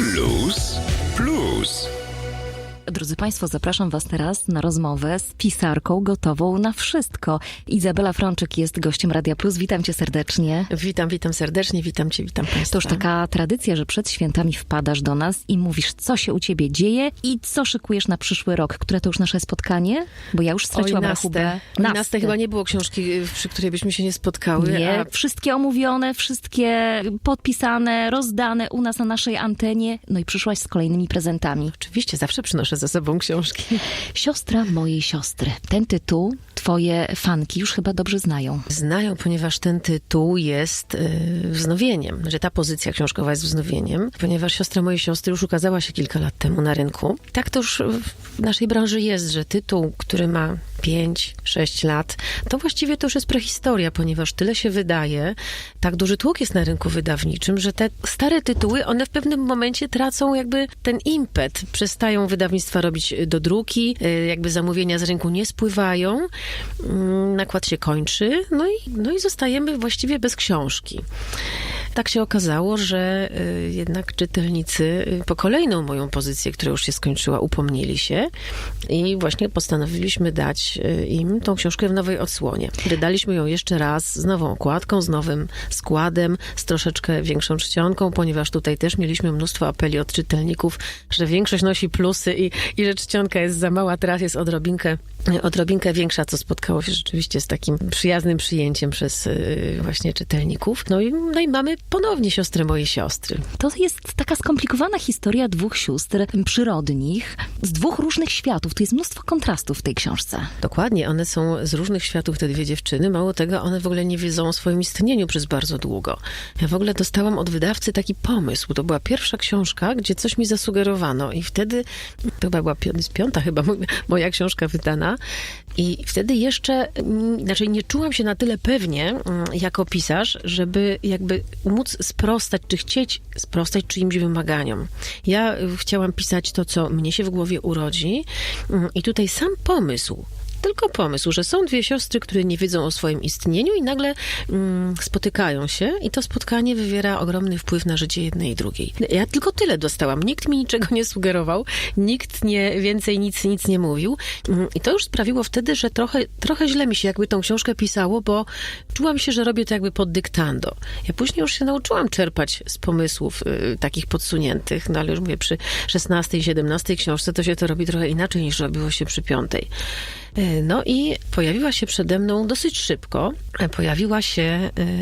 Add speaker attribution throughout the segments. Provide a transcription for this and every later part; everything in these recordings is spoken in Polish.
Speaker 1: Plus, plus.
Speaker 2: Drodzy Państwo, zapraszam Was teraz na rozmowę z pisarką gotową na wszystko. Izabela Frączyk jest gościem Radia Plus. Witam Cię serdecznie.
Speaker 3: Witam, witam serdecznie, witam Cię, witam Państwa.
Speaker 2: To już taka tradycja, że przed świętami wpadasz do nas i mówisz, co się u Ciebie dzieje i co szykujesz na przyszły rok. Które to już nasze spotkanie? Bo ja już straciłam
Speaker 3: Oj,
Speaker 2: rachubę.
Speaker 3: naste. Chyba nie było książki, przy której byśmy się nie spotkały.
Speaker 2: Nie,
Speaker 3: A
Speaker 2: wszystkie omówione, wszystkie podpisane, rozdane u nas na naszej antenie. No i przyszłaś z kolejnymi prezentami.
Speaker 3: oczywiście zawsze przynoszę ze sobą książki.
Speaker 2: Siostra mojej siostry. Ten tytuł twoje fanki już chyba dobrze znają.
Speaker 3: Znają, ponieważ ten tytuł jest y, wznowieniem, że ta pozycja książkowa jest wznowieniem, ponieważ siostra mojej siostry już ukazała się kilka lat temu na rynku. Tak to już w naszej branży jest, że tytuł, który ma 5-6 lat, to właściwie to już jest prehistoria, ponieważ tyle się wydaje, tak duży tłok jest na rynku wydawniczym, że te stare tytuły, one w pewnym momencie tracą jakby ten impet. Przestają wydawnictwa robić do druki, y, jakby zamówienia z rynku nie spływają, mm, nakład się kończy, no i, no i zostajemy właściwie bez książki. Tak się okazało, że y, jednak czytelnicy y, po kolejną moją pozycję, która już się skończyła, upomnieli się i właśnie postanowiliśmy dać y, im tą książkę w nowej odsłonie. Wydaliśmy ją jeszcze raz z nową okładką, z nowym składem, z troszeczkę większą czcionką, ponieważ tutaj też mieliśmy mnóstwo apeli od czytelników, że większość nosi plusy i, i że czcionka jest za mała, teraz jest odrobinkę, odrobinkę większa, co spotkało się rzeczywiście z takim przyjaznym przyjęciem przez y, właśnie czytelników. No i, no i mamy ponownie siostrę mojej siostry.
Speaker 2: To jest taka skomplikowana historia dwóch sióstr przyrodnich z dwóch różnych światów. Tu jest mnóstwo kontrastów w tej książce.
Speaker 3: Dokładnie, one są z różnych światów, te dwie dziewczyny. Mało tego, one w ogóle nie wiedzą o swoim istnieniu przez bardzo długo. Ja w ogóle dostałam od wydawcy taki pomysł. To była pierwsza książka, gdzie coś mi zasugerowano i wtedy, to chyba była pi- jest piąta chyba mo- moja książka wydana i wtedy jeszcze, mm, znaczy nie czułam się na tyle pewnie mm, jako pisarz, żeby jakby móc sprostać, czy chcieć sprostać czyimś wymaganiom. Ja chciałam pisać to, co mnie się w głowie urodzi mm, i tutaj sam pomysł tylko pomysł, że są dwie siostry, które nie wiedzą o swoim istnieniu i nagle mm, spotykają się i to spotkanie wywiera ogromny wpływ na życie jednej i drugiej. Ja tylko tyle dostałam. Nikt mi niczego nie sugerował, nikt nie, więcej nic, nic nie mówił Mm, i to już sprawiło wtedy, że trochę, trochę źle mi się jakby tą książkę pisało, bo czułam się, że robię to jakby pod dyktando. Ja później już się nauczyłam czerpać z pomysłów y, takich podsuniętych, no ale już mówię, przy 16 i 17 książce to się to robi trochę inaczej niż robiło się przy piątej. E, No i pojawiła się przede mną dosyć szybko, e, pojawiła się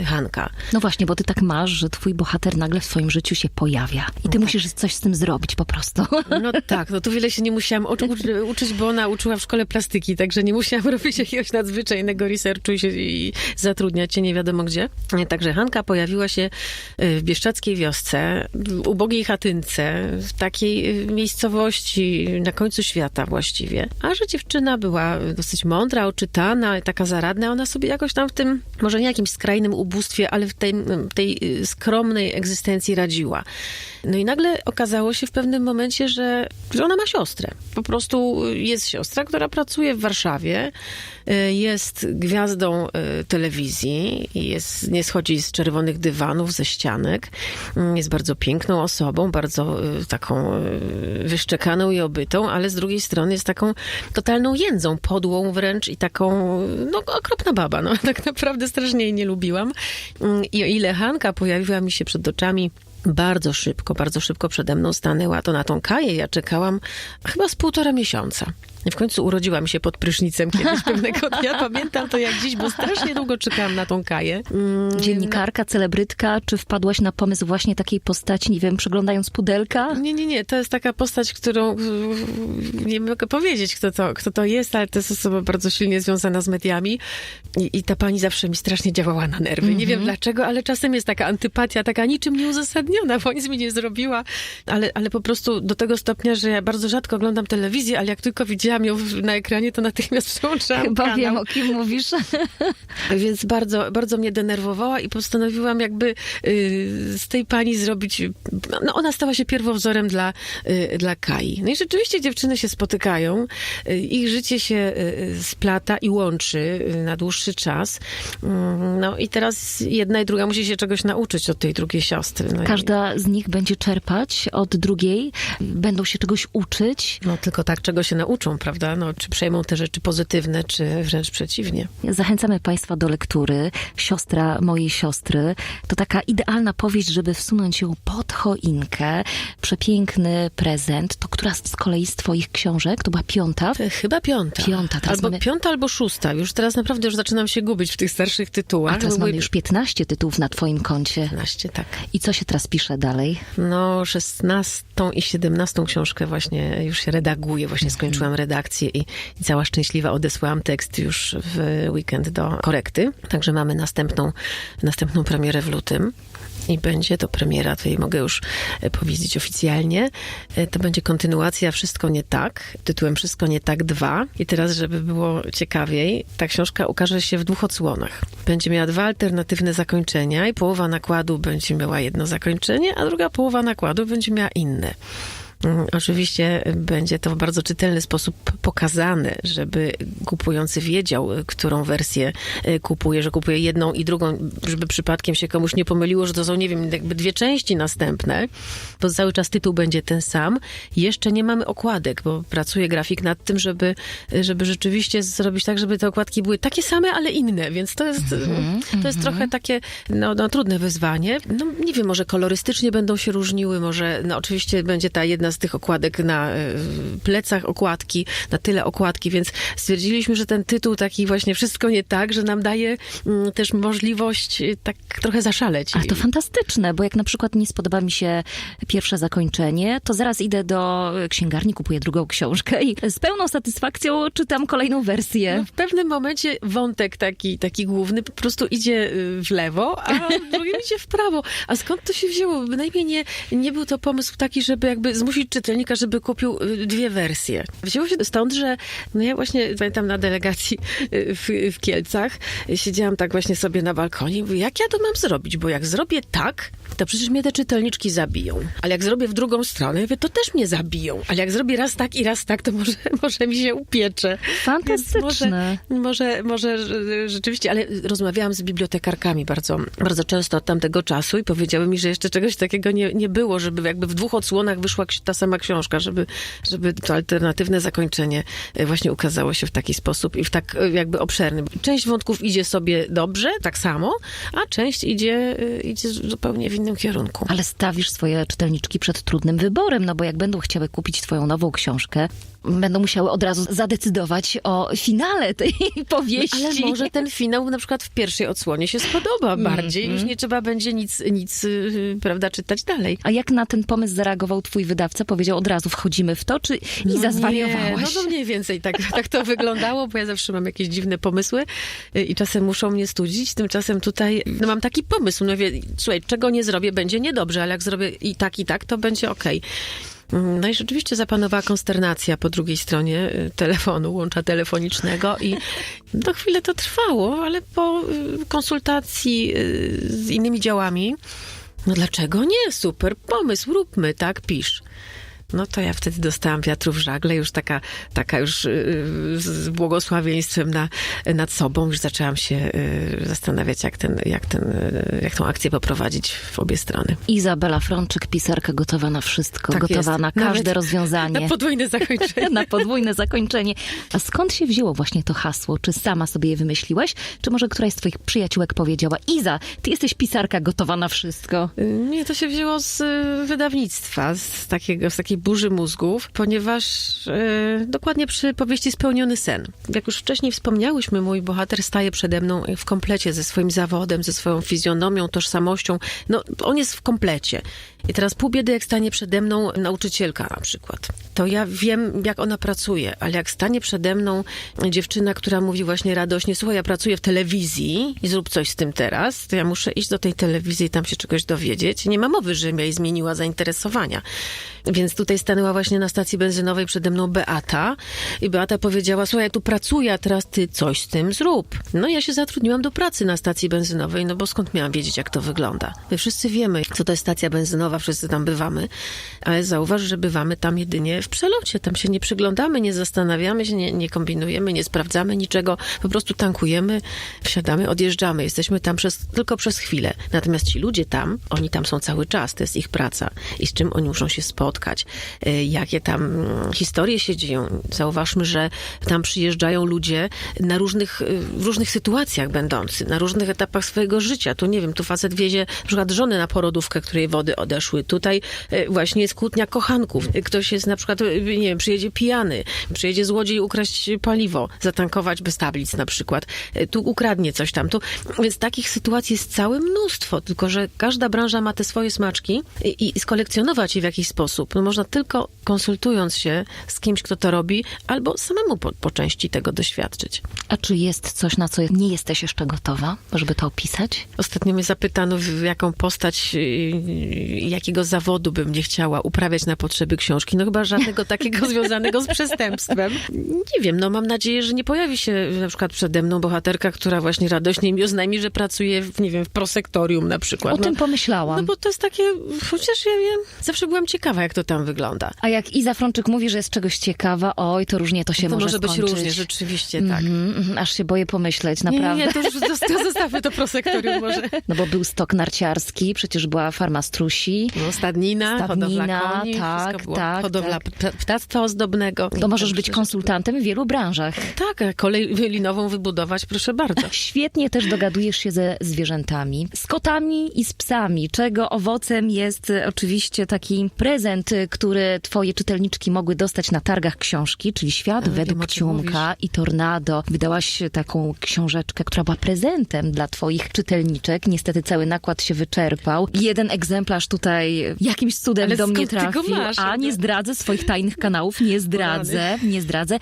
Speaker 3: e, Hanka.
Speaker 2: No właśnie, bo ty tak masz, że twój bohater nagle w swoim życiu się pojawia i ty musisz coś z tym zrobić po prostu.
Speaker 3: No tak, no tu wiele się nie musiałam uczy, uczy- uczyć, bo ona uczyła w szkole plastyki, także nie musiałam robić jakiegoś nadzwyczajnego researchu i, się, i zatrudniać się nie wiadomo gdzie. Także Hanka pojawiła się w Bieszczackiej wiosce, w ubogiej chatynce, w takiej miejscowości na końcu świata właściwie. A że dziewczyna była dosyć mądra, oczytana, taka zaradna, ona sobie jakoś tam w tym, może nie jakimś skrajnym ubóstwie, ale w tej, tej y, skromnej egzystencji radziła. No i nagle okazało się w pewnym momencie, że, że ona ma siostrę. Po prostu jest siostra, która pracuje w Warszawie, y, jest gwiazdą y, telewizji, jest, nie schodzi z czerwonych dywanów, ze ścianek, y, jest bardzo piękną osobą, bardzo y, taką y, wyszczekaną i obytą, ale z drugiej strony jest taką totalną jędzą, podłą wręcz i taką, no okropna baba, no tak naprawdę strasznie jej nie lubiłam. Mm, I o ile Hanka pojawiła mi się przed oczami bardzo szybko, bardzo szybko przede mną stanęła to na tą kaję. Ja czekałam chyba z półtora miesiąca. W końcu urodziła mi się pod prysznicem kiedyś pewnego dnia. Pamiętam to jak dziś, bo strasznie długo czekałam na tą kaję. Mm,
Speaker 2: Dziennikarka, celebrytka, czy wpadłaś na pomysł właśnie takiej postaci, nie wiem, przeglądając pudelka?
Speaker 3: Nie, nie, nie. To jest taka postać, którą nie mogę powiedzieć, kto to, kto to jest, ale to jest osoba bardzo silnie związana z mediami. I, i ta pani zawsze mi strasznie działała na nerwy. Nie wiem dlaczego, ale czasem jest taka antypatia, taka niczym nieuzasadniona, bo nic mi nie zrobiła. Ale, ale po prostu do tego stopnia, że ja bardzo rzadko oglądam telewizję, ale jak tylko widziałam widziałam ją na ekranie, to natychmiast przełączyłam
Speaker 2: Chyba
Speaker 3: kanał.
Speaker 2: wiem, o kim mówisz.
Speaker 3: Więc bardzo, bardzo mnie denerwowała i postanowiłam jakby y, z tej pani zrobić... No ona stała się pierwowzorem dla, y, dla Kai. No i rzeczywiście dziewczyny się spotykają, y, ich życie się splata i łączy na dłuższy czas. Mm, No i teraz jedna i druga musi się czegoś nauczyć od tej drugiej siostry. No i-
Speaker 2: Każda z nich będzie czerpać od drugiej, będą się czegoś uczyć.
Speaker 3: No tylko tak, czego się nauczą, prawda? No, czy przejmą te rzeczy pozytywne, czy wręcz przeciwnie.
Speaker 2: Zachęcamy Państwa do lektury. Siostra mojej siostry to taka idealna powieść, żeby wsunąć ją pod choinkę. Przepiękny prezent. To która z kolei z Twoich książek? To była piąta.
Speaker 3: E, Chyba piąta.
Speaker 2: Piąta, teraz
Speaker 3: albo
Speaker 2: mamy-
Speaker 3: piąta, albo szósta. Już teraz naprawdę już zaczynam się gubić w tych starszych tytułach.
Speaker 2: A teraz
Speaker 3: były
Speaker 2: mamy już 15 tytułów na Twoim koncie.
Speaker 3: 15, tak.
Speaker 2: I co się teraz pisze dalej?
Speaker 3: No, 16 i 17 książkę właśnie już się redaguje. Właśnie skończyłam redakcję i, i cała szczęśliwa odesłałam tekst już w weekend do korekty. Także mamy następną, następną premierę w lutym. I będzie to premiera, tutaj mogę już e, powiedzieć oficjalnie. E, To będzie kontynuacja Wszystko nie tak, tytułem Wszystko nie tak 2. I teraz, żeby było ciekawiej, ta książka ukaże się w dwóch odsłonach. Będzie miała dwa alternatywne zakończenia i połowa nakładu będzie miała jedno zakończenie, a druga połowa nakładu będzie miała inne. Mm, Oczywiście będzie to w bardzo czytelny sposób pokazane, żeby kupujący wiedział, y, którą wersję y, kupuje, że kupuje jedną i drugą, żeby przypadkiem się komuś nie pomyliło, że to są, nie wiem, jakby dwie części następne, bo cały czas tytuł będzie ten sam. Jeszcze nie mamy okładek, bo pracuje grafik nad tym, żeby, żeby rzeczywiście zrobić tak, żeby te okładki były takie same, ale inne, więc to jest, to jest trochę takie no, no, trudne wyzwanie. No nie wiem, może kolorystycznie będą się różniły, może no, oczywiście będzie ta jedna z tych okładek na e, plecach okładki, na tyle okładki, więc stwierdziliśmy, że ten tytuł taki właśnie wszystko nie tak, że nam daje mm, też możliwość e, tak trochę zaszaleć.
Speaker 2: Ale to fantastyczne, bo jak na przykład nie spodoba mi się pierwsze zakończenie, to zaraz idę do księgarni, kupuję drugą książkę i z pełną satysfakcją czytam kolejną wersję.
Speaker 3: No, w pewnym momencie wątek taki, taki główny po prostu idzie w lewo, a w drugim idzie w prawo. A skąd to się wzięło? Bynajmniej nie, nie był to pomysł taki, żeby jakby zmusić czytelnika, żeby kupił y, dwie wersje. Wzięło się stąd, że no ja właśnie pamiętam na delegacji y, w, w Kielcach y, siedziałam tak właśnie sobie na balkonie i mówię, jak ja to mam zrobić? Bo jak zrobię tak, to przecież mnie te czytelniczki zabiją. Ale jak zrobię w drugą stronę, mówię, to też mnie zabiją. Ale jak zrobię raz tak i raz tak, to może, może mi się upiecze.
Speaker 2: Fantastyczne.
Speaker 3: Może, może, może rze- rzeczywiście, ale rozmawiałam z bibliotekarkami bardzo, bardzo często od tamtego czasu i powiedziały mi, że jeszcze czegoś takiego nie, nie było, żeby jakby w dwóch odsłonach wyszła ta sama książka, żeby, żeby to alternatywne zakończenie e, właśnie ukazało się w taki sposób i w tak e, jakby obszerny. Część wątków idzie sobie dobrze, tak samo, a część idzie, e, idzie zupełnie w innym kierunku.
Speaker 2: Ale stawisz swoje czytelniczki przed trudnym wyborem, no bo jak będą chciały kupić twoją nową książkę, będą musiały od razu zadecydować o finale tej powieści.
Speaker 3: Ale może ten finał na przykład w pierwszej odsłonie się spodoba bardziej, już nie trzeba będzie nic, nic yy, prawda, czytać dalej.
Speaker 2: A jak na ten pomysł zareagował twój wydawca? Powiedział od razu wchodzimy w to, czy i
Speaker 3: No
Speaker 2: zazwariowałaś?
Speaker 3: Nie, no to mniej więcej tak, tak to wyglądało, bo ja zawsze mam jakieś dziwne pomysły y, i czasem muszą mnie studzić. Tymczasem tutaj no mam taki pomysł, no wie, słuchaj, czego nie zrobię, będzie niedobrze, ale jak zrobię i tak, i tak, to będzie okej. Mm, No i rzeczywiście zapanowała konsternacja po drugiej stronie y, telefonu, łącza telefonicznego i do chwilę to trwało, ale po y, konsultacji y, z innymi działami, no dlaczego nie? Super pomysł, róbmy, tak, pisz. No to ja wtedy dostałam wiatru w żagle, już taka, taka już yy, z błogosławieństwem na, nad sobą, już zaczęłam się yy, zastanawiać, jak, ten, jak, ten, yy, jak tą akcję poprowadzić w obie strony.
Speaker 2: Izabela Frączyk, pisarka gotowa na wszystko,
Speaker 3: Tak
Speaker 2: gotowa
Speaker 3: jest.
Speaker 2: na każde
Speaker 3: Nawet
Speaker 2: rozwiązanie.
Speaker 3: Na podwójne zakończenie.
Speaker 2: na podwójne zakończenie. A skąd się wzięło właśnie to hasło? Czy sama sobie je wymyśliłaś? Czy może któraś z twoich przyjaciółek powiedziała Iza, ty jesteś pisarka gotowa na wszystko?
Speaker 3: Nie, to się wzięło z y, wydawnictwa, z, takiego, z takiej burzy mózgów, ponieważ y, dokładnie przy powieści Spełniony sen. Jak już wcześniej wspomniałyśmy, mój bohater staje przede mną w komplecie ze swoim zawodem, ze swoją fizjonomią, tożsamością. No, on jest w komplecie. I teraz pół biedy, jak stanie przede mną nauczycielka na przykład. To ja wiem, jak ona pracuje, ale jak stanie przede mną dziewczyna, która mówi właśnie radośnie, słuchaj, ja pracuję w telewizji i zrób coś z tym teraz, to ja muszę iść do tej telewizji i tam się czegoś dowiedzieć. Nie ma mowy, żebym ja zmieniła zainteresowania. Więc tutaj stanęła właśnie na stacji benzynowej przede mną Beata i Beata powiedziała, słuchaj, ja tu pracuję, a teraz ty coś z tym zrób. No ja się zatrudniłam do pracy na stacji benzynowej, no bo skąd miałam wiedzieć, jak to wygląda? My wszyscy wiemy, co to jest stacja benzynowa, wszyscy tam bywamy, ale zauważ, że bywamy tam jedynie w przelocie. Tam się nie przyglądamy, nie zastanawiamy się, nie, nie kombinujemy, nie sprawdzamy niczego, po prostu tankujemy, wsiadamy, odjeżdżamy. Jesteśmy tam przez, tylko przez chwilę. Natomiast ci ludzie tam, oni tam są cały czas, to jest ich praca i z czym oni muszą się spotkać, y, jakie tam mm, historie się dzieją. Zauważmy, że tam przyjeżdżają ludzie na różnych, y, w różnych sytuacjach będący, na różnych etapach swojego życia. Tu nie wiem, tu facet wiezie na przykład żonę na porodówkę, której wody Tutaj y, właśnie jest kłótnia kochanków. Ktoś jest na przykład, y, nie wiem, przyjedzie pijany, przyjedzie złodziej ukraść paliwo, zatankować bez tablic na przykład. Y, Tu ukradnie coś tam. Tu, więc takich sytuacji jest całe mnóstwo, tylko że każda branża ma te swoje smaczki i, i skolekcjonować je w jakiś sposób. No można tylko konsultując się z kimś, kto to robi, albo samemu po, po części tego doświadczyć.
Speaker 2: A czy jest coś, na co nie jesteś jeszcze gotowa, żeby to opisać?
Speaker 3: Ostatnio mnie zapytano, w jaką postać, jakiego zawodu bym nie chciała uprawiać na potrzeby książki. No chyba żadnego takiego związanego z przestępstwem. Nie wiem, no mam nadzieję, że nie pojawi się na przykład przede mną bohaterka, która właśnie radośnie mi oznajmi, że pracuje, w, nie wiem, w prosektorium na przykład.
Speaker 2: O
Speaker 3: no,
Speaker 2: tym pomyślałam.
Speaker 3: no bo to jest takie, chociaż ja wiem, zawsze byłam ciekawa, jak to tam wygląda.
Speaker 2: A jak Iza Frączyk mówi, że jest czegoś ciekawa, oj, to różnie to się
Speaker 3: to
Speaker 2: może,
Speaker 3: może być różnie, rzeczywiście, tak.
Speaker 2: Mhm, mhm, aż się boję pomyśleć,
Speaker 3: Nie, nie,
Speaker 2: naprawdę.
Speaker 3: nie, to już zosta- zostawmy to prosektorium może.
Speaker 2: No bo był stok narciarski, przecież była farma strusi.
Speaker 3: No, stadnina, hodowla
Speaker 2: Stadnina,
Speaker 3: koni,
Speaker 2: tak, tak,
Speaker 3: hodowla
Speaker 2: tak.
Speaker 3: pta- ptactwa ozdobnego.
Speaker 2: To możesz być konsultantem w wielu branżach.
Speaker 3: Tak, kolej linową wybudować, proszę bardzo.
Speaker 2: Świetnie też dogadujesz się ze zwierzętami, z kotami i z psami, czego owocem jest e, oczywiście taki prezent, e, który twoje czytelniczki mogły dostać na targach książki, czyli Świat
Speaker 3: wiem,
Speaker 2: według
Speaker 3: o czym
Speaker 2: Ciumka i Tornado. Wydałaś taką książeczkę, która była prezentem dla twoich czytelniczek. Niestety cały nakład się wyczerpał. Jeden egzemplarz tutaj jakimś cudem
Speaker 3: Ale
Speaker 2: do mnie trafił, a nie zdradzę swoich tajnych kanałów, nie zdradzę, nie zdradzę.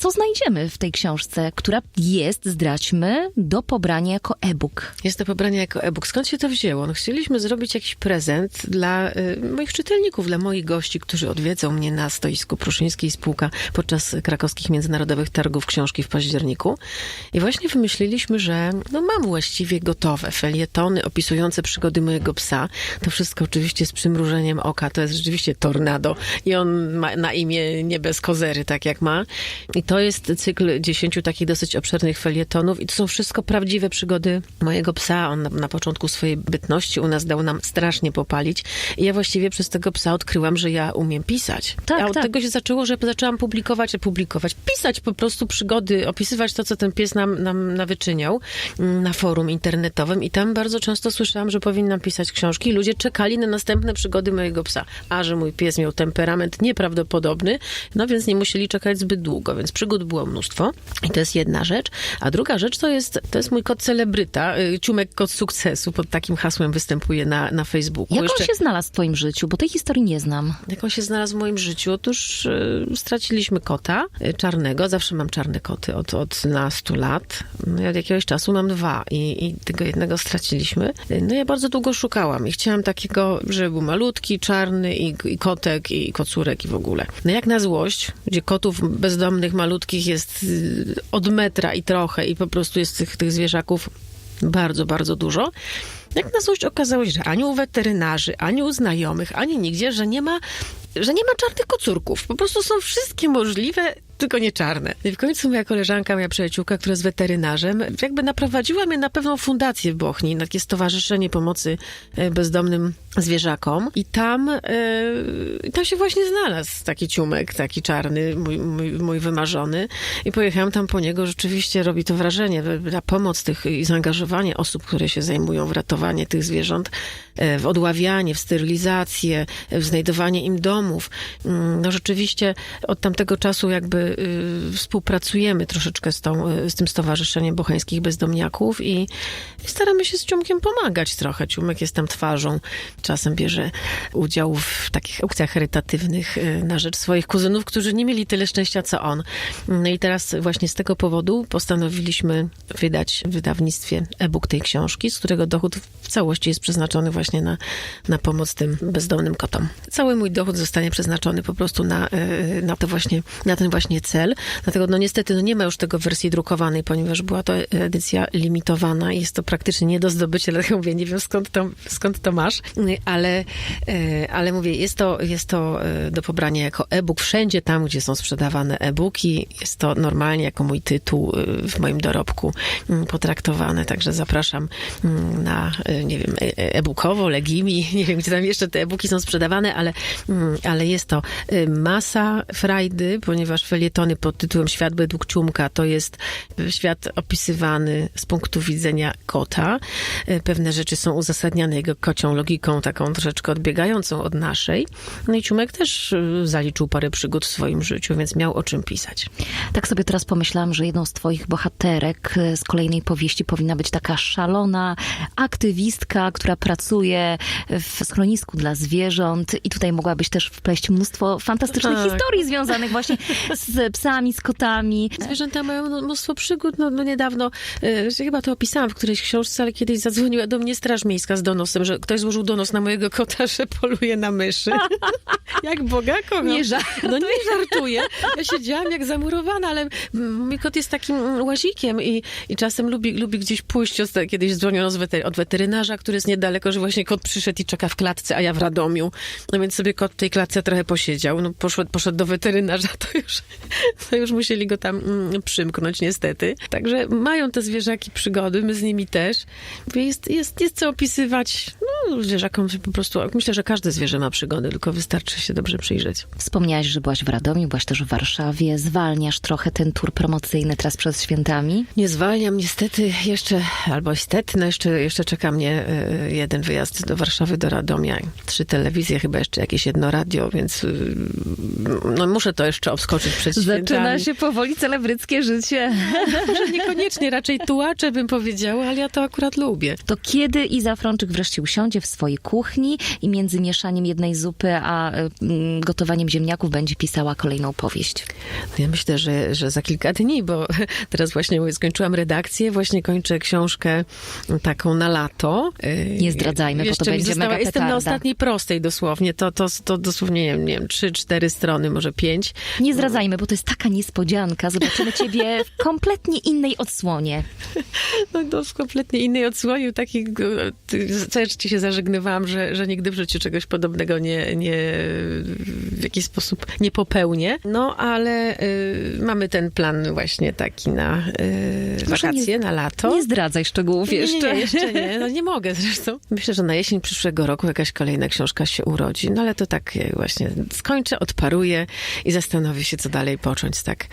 Speaker 2: Co znajdziemy w tej książce, która jest, zdradźmy, do pobrania jako e-book?
Speaker 3: Jest to pobranie jako e-book. Skąd się to wzięło? No, chcieliśmy zrobić jakiś prezent dla y, moich czytelników, dla moich gości, którzy odwiedzą mnie na stoisku Pruszyńskiej Spółka podczas krakowskich międzynarodowych targów książki w październiku. I właśnie wymyśliliśmy, że no, mam właściwie gotowe felietony opisujące przygody mojego psa. To wszystko oczywiście z przymrużeniem oka. To jest rzeczywiście tornado i on ma na imię nie bez kozery, tak jak ma. I to jest cykl dziesięciu takich dosyć obszernych felietonów i to są wszystko prawdziwe przygody mojego psa. On na, na początku swojej bytności u nas dał nam strasznie popalić i ja właściwie przez tego psa odkryłam, że ja umiem pisać.
Speaker 2: Tak,
Speaker 3: a od
Speaker 2: tak.
Speaker 3: tego się zaczęło, że zaczęłam publikować, publikować, pisać po prostu przygody, opisywać to, co ten pies nam, nam nawyczyniał mm, na forum internetowym i tam bardzo często słyszałam, że powinnam pisać książki i ludzie czekali na następne przygody mojego psa. A że mój pies miał temperament nieprawdopodobny, no więc nie musieli czekać zbyt długo, więc przygód było mnóstwo i to jest jedna rzecz. A druga rzecz to jest, to jest mój kot celebryta, y, Ciumek Kot Sukcesu, pod takim hasłem występuje na, na Facebooku.
Speaker 2: Jak
Speaker 3: Jeszcze-
Speaker 2: on się znalazł w twoim życiu? Bo tej historii nie znam.
Speaker 3: jak on się znalazł w moim życiu? Otóż y, straciliśmy kota y, czarnego. Zawsze mam czarne koty od, od nastu lat. No, ja od jakiegoś czasu mam dwa i, i tego jednego straciliśmy. Y, No ja bardzo długo szukałam i chciałam takiego, żeby był malutki, czarny i, i kotek i kocurek i w ogóle. No jak na złość, gdzie kotów bezdomnych, malutkich jest y, od metra i trochę i po prostu jest tych, tych zwierzaków bardzo, bardzo dużo. Jak na złość okazało się, że ani u weterynarzy, ani u znajomych, ani nigdzie, że nie ma, że nie ma czarnych kocurków. Po prostu są wszystkie możliwe, tylko nie czarne. I w końcu moja koleżanka, moja przyjaciółka, która jest weterynarzem, jakby naprowadziła mnie na pewną fundację w Bochni, na takie stowarzyszenie pomocy e, bezdomnym zwierzakom. I tam, e, i tam się właśnie znalazł taki ciumek, taki czarny, mój, mój, mój wymarzony. I pojechałam tam po niego. Rzeczywiście robi to wrażenie. Ta pomoc tych i zaangażowanie osób, które się zajmują w ratowanie tych zwierząt, e, w odławianie, w sterylizację, w znajdowanie im domów. Mm, No rzeczywiście od tamtego czasu jakby współpracujemy troszeczkę z, tą, y, z tym Stowarzyszeniem Bocheńskich Bezdomniaków i, staramy się z Ciumkiem pomagać trochę. Ciumek jest tam twarzą. Czasem bierze udział w takich aukcjach charytatywnych y, na rzecz swoich kuzynów, którzy nie mieli tyle szczęścia, co on. No i teraz właśnie z tego powodu postanowiliśmy wydać w wydawnictwie e-book tej książki, z którego dochód w całości jest przeznaczony właśnie na, na pomoc tym bezdomnym kotom. Cały mój dochód zostanie przeznaczony po prostu na, y, na, to właśnie, na ten właśnie cel. Dlatego no niestety no nie ma już tego w wersji drukowanej, ponieważ była to edycja limitowana i jest to praktycznie nie do zdobycia, dlatego mówię, nie wiem skąd to, skąd to masz, ale, y, ale mówię, jest to, jest to y, do pobrania jako e-book wszędzie tam, gdzie są sprzedawane e-booki. Jest to normalnie jako mój tytuł y, w moim dorobku mm, potraktowane, także zapraszam mm, na, nie wiem, e- e-bookowo, Legimi, nie wiem, gdzie tam jeszcze te e-booki są sprzedawane, ale, mm, ale jest to masa frajdy, ponieważ felietony pod tytułem Świat według Ciumka to jest świat opisywany z punktu widzenia kota. Y, Pewne rzeczy są uzasadniane jego kocią logiką, taką troszeczkę odbiegającą od naszej. No i Ciumek też y, zaliczył parę przygód w swoim życiu, więc miał o czym pisać.
Speaker 2: Tak sobie teraz pomyślałam, że jedną z twoich bohaterek e, z kolejnej powieści powinna być taka szalona aktywistka, która pracuje w schronisku dla zwierząt i tutaj mogłabyś też wpleść mnóstwo fantastycznych
Speaker 3: Tak.
Speaker 2: historii związanych właśnie z psami, z kotami.
Speaker 3: Zwierzęta mają no- mnóstwo przygód. No, no niedawno, y, chyba to opisałam w którejś książce, ale kiedyś zadzwoniła do mnie Straż Miejska z donosem, że ktoś złożył donos na mojego kota, że poluje na myszy. jak Boga kocham.
Speaker 2: Nie żartuj.
Speaker 3: No nie żartuję. Ja siedziałam jak zamurowana, ale mój kot jest takim mm, łazikiem i, i czasem lubi, lubi gdzieś pójść. Kiedyś dzwoniono z weter- od weterynarza, który jest niedaleko, że właśnie kot przyszedł i czeka w klatce, a ja w Radomiu. No więc sobie kot w tej klatce trochę posiedział. No poszedł, poszedł do weterynarza, to już, to już musieli go tam mm, przymknąć niestety. Także mają te zwierzaki przygody, my z nimi też. Jest, jest, jest co opisywać. No, zwierzakom się po prostu, myślę, że każde zwierzę ma przygody, tylko wystarczy się dobrze przyjrzeć.
Speaker 2: Wspomniałaś, że byłaś w Radomiu, byłaś też w Warszawie. Zwalniasz trochę ten tur promocyjny teraz przed świętami.
Speaker 3: Nie zwalniam niestety jeszcze, albo niestety, no jeszcze, jeszcze czeka mnie y, jeden wyjazd do Warszawy, do Radomia. Trzy telewizje, chyba jeszcze jakieś jedno radio, więc y, no muszę to jeszcze obskoczyć przed świętami.
Speaker 2: powoli celebryckie życie.
Speaker 3: Może niekoniecznie, raczej tułacze bym powiedziała, ale ja to akurat lubię.
Speaker 2: To kiedy Iza Frączyk wreszcie usiądzie w swojej kuchni i między mieszaniem jednej zupy a mm, gotowaniem ziemniaków będzie pisała kolejną powieść?
Speaker 3: Ja myślę, że, że za kilka dni, bo teraz właśnie skończyłam redakcję, właśnie kończę książkę taką na lato.
Speaker 2: Nie zdradzajmy, bo to
Speaker 3: Jeszcze
Speaker 2: będzie
Speaker 3: została,
Speaker 2: mega
Speaker 3: Jestem na ostatniej prostej dosłownie, to, to, to dosłownie, nie wiem, nie wiem, trzy, cztery strony, może pięć.
Speaker 2: Nie zdradzajmy, bo to jest taka niespodzianka. Zobaczymy ciebie w kompletnie innej odsłonie.
Speaker 3: No to w kompletnie innej odsłonie, takich, całe życie się zażegnywałam, że, że nigdy w życiu czegoś podobnego nie, nie w jakiś sposób nie popełnię. No, ale y, mamy ten plan właśnie taki na y, wakacje, na lato.
Speaker 2: Nie zdradzaj szczegółów
Speaker 3: Nie, nie,
Speaker 2: jeszcze.
Speaker 3: Nie, jeszcze nie. No nie mogę zresztą. Myślę, że na jesień przyszłego roku jakaś kolejna książka się urodzi. No ale to tak e, właśnie skończę, odparuję i zastanowię się, co dalej począć z tak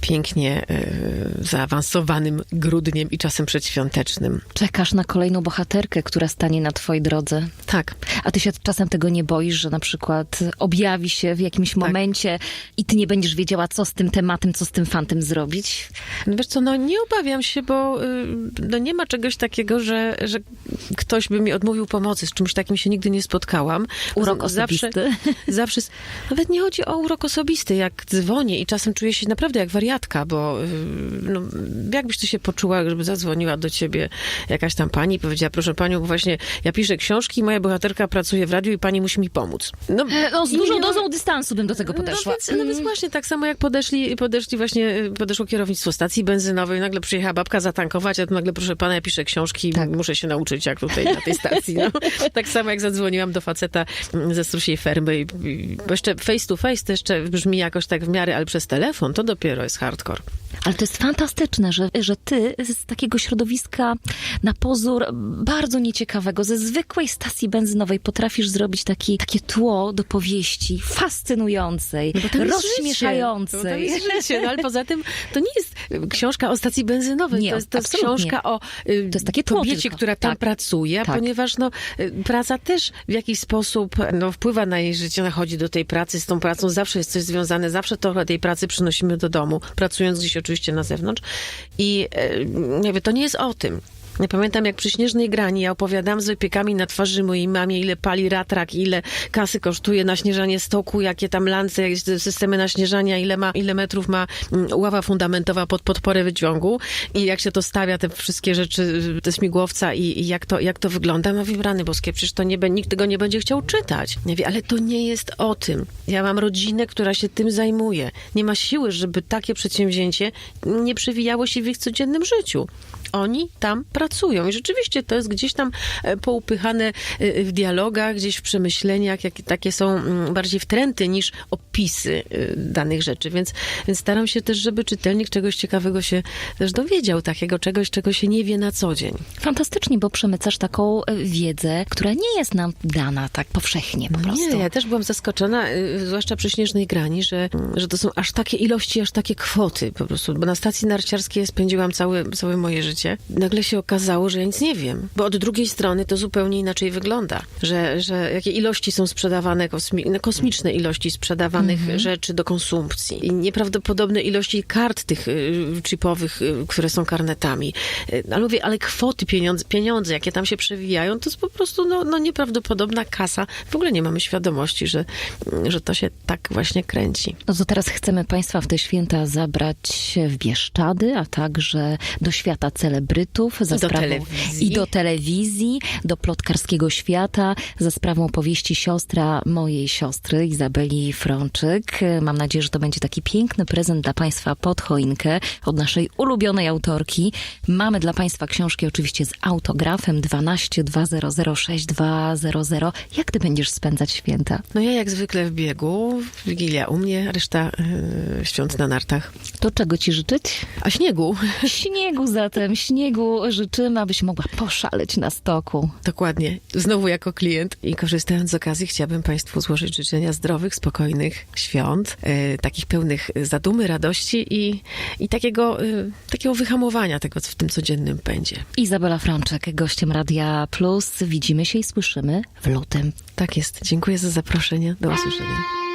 Speaker 3: pięknie y, zaawansowanym grudniem i czasem przedświątecznym.
Speaker 2: Czekasz na kolejną bohaterkę, która stanie na twojej drodze.
Speaker 3: Tak.
Speaker 2: A ty się czasem tego nie boisz, że na przykład objawi się w jakimś
Speaker 3: Tak.
Speaker 2: momencie i ty nie będziesz wiedziała, co z tym tematem, co z tym fantem zrobić?
Speaker 3: No Wiesz co, no nie obawiam się, bo y, no nie ma czegoś takiego, że, że ktoś by mi odmówił pomocy. Z czymś takim się nigdy nie spotkałam.
Speaker 2: Urok
Speaker 3: zawsze,
Speaker 2: osobisty.
Speaker 3: Zawsze, s- nawet nie chodzi o urok osobisty, jak dzwonię i czasem czuję się naprawdę jak wariatka, bo y, no, jakbyś ty się poczuła, żeby zadzwoniła do ciebie jakaś tam pani i powiedziała, proszę panią, bo właśnie ja piszę książki, moja bohaterka pracuje w radiu i pani musi mi pomóc. No,
Speaker 2: No, z dużą dozą dystansu bym do tego podeszła.
Speaker 3: no więc, no więc właśnie tak samo jak podeszli, podeszli właśnie, y, podeszło kierownictwo stacji benzynowej, nagle przyjechała babka zatankować, a tu nagle proszę pana, ja piszę książki,
Speaker 2: Tak.
Speaker 3: muszę się nauczyć jak tutaj na tej stacji. No. tak samo jak zadzwoniłam do faceta mm, ze strusiej fermy, i, i, bo jeszcze face to face to jeszcze brzmi jakoś tak w miarę, ale przez telefon to dopiero jest hardcore.
Speaker 2: Ale to jest fantastyczne, że, że ty z takiego środowiska na pozór bardzo nieciekawego, ze zwykłej stacji benzynowej potrafisz zrobić taki, takie tło do powieści fascynującej,
Speaker 3: No życie. No
Speaker 2: rozśmieszającej.
Speaker 3: życie, no ale poza tym to nie jest książka o stacji benzynowej.
Speaker 2: Nie,
Speaker 3: to jest, to jest książka o y,
Speaker 2: To jest takie
Speaker 3: kobiecie,
Speaker 2: tylko.
Speaker 3: która tam
Speaker 2: Tak.
Speaker 3: pracuje,
Speaker 2: Tak.
Speaker 3: ponieważ no, y, praca też w jakiś sposób no, wpływa na jej życie. Ona chodzi do tej pracy, z tą pracą zawsze jest coś związane, zawsze trochę tej pracy przynosimy do domu, pracując gdzieś oczywiście na zewnątrz. I y, jakby to nie jest o tym. Ja pamiętam, jak przy Śnieżnej Grani ja opowiadam z wypiekami na twarzy mojej mamie, ile pali ratrak, ile kasy kosztuje naśnieżanie stoku, jakie tam lance, systemy naśnieżania, ile ma, ile metrów ma mm, ława fundamentowa pod podporę wyciągu i jak się to stawia, te wszystkie rzeczy, te śmigłowca i, i jak, to, jak to wygląda. Mówię, rany boskie, przecież to nie, nikt tego nie będzie chciał czytać. Ja mówię, ale to nie jest o tym. Ja mam rodzinę, która się tym zajmuje. Nie ma siły, żeby takie przedsięwzięcie nie przewijało się w ich codziennym życiu. Oni tam pracują i rzeczywiście to jest gdzieś tam e, poupychane e, w dialogach, gdzieś w przemyśleniach, takie są mm, bardziej wtręty niż opisy e, danych rzeczy, więc, więc staram się też, żeby czytelnik czegoś ciekawego się też dowiedział, takiego czegoś, czego się nie wie na co dzień.
Speaker 2: Fantastycznie, bo przemycasz taką wiedzę, która nie jest nam dana tak powszechnie po prostu.
Speaker 3: Nie, ja też byłam zaskoczona, zwłaszcza przy Śnieżnej Grani, że, że to są aż takie ilości, aż takie kwoty po prostu. Bo na stacji narciarskiej spędziłam całe, całe moje życie. Nagle się okazało, że ja nic nie wiem. Bo od drugiej strony to zupełnie inaczej wygląda. Że, że jakie ilości są sprzedawane, kosmi, no, kosmiczne ilości sprzedawanych rzeczy do konsumpcji. I nieprawdopodobne ilości kart tych y, chipowych, y, które są karnetami. Y, Ale mówię, ale kwoty, pieniądze, pieniądze, jakie tam się przewijają, to jest po prostu no, no nieprawdopodobna kasa. W ogóle nie mamy świadomości, że, że to się tak właśnie kręci.
Speaker 2: No to teraz chcemy Państwa w te święta zabrać w Bieszczady, a także do świata celebrytów. Za
Speaker 3: I do
Speaker 2: sprawą,
Speaker 3: telewizji.
Speaker 2: I do telewizji, do plotkarskiego świata, za sprawą powieści Siostra mojej siostry, Izabeli Frączyk. Mam nadzieję, że to będzie taki piękny prezent dla Państwa pod choinkę od naszej ulubionej autorki. Mamy dla Państwa książki oczywiście z autografem 12 2006 200. Jak Ty będziesz spędzać święta?
Speaker 3: No ja jak zwykle w biegu, Wigilia u mnie, reszta yy, świąt na nartach.
Speaker 2: To czego Ci życzyć?
Speaker 3: A śniegu?
Speaker 2: Śniegu zatem, śniegu życzymy, abyś mogła poszaleć na stoku.
Speaker 3: Dokładnie. Znowu jako klient. I korzystając z okazji chciałabym Państwu złożyć życzenia zdrowych, spokojnych świąt, e, takich pełnych zadumy, radości i, i takiego, e, takiego wyhamowania tego w tym codziennym pędzie.
Speaker 2: Izabela Franczek, gościem Radia Plus. Widzimy się i słyszymy w lutym.
Speaker 3: Tak jest. Dziękuję za zaproszenie. Do usłyszenia.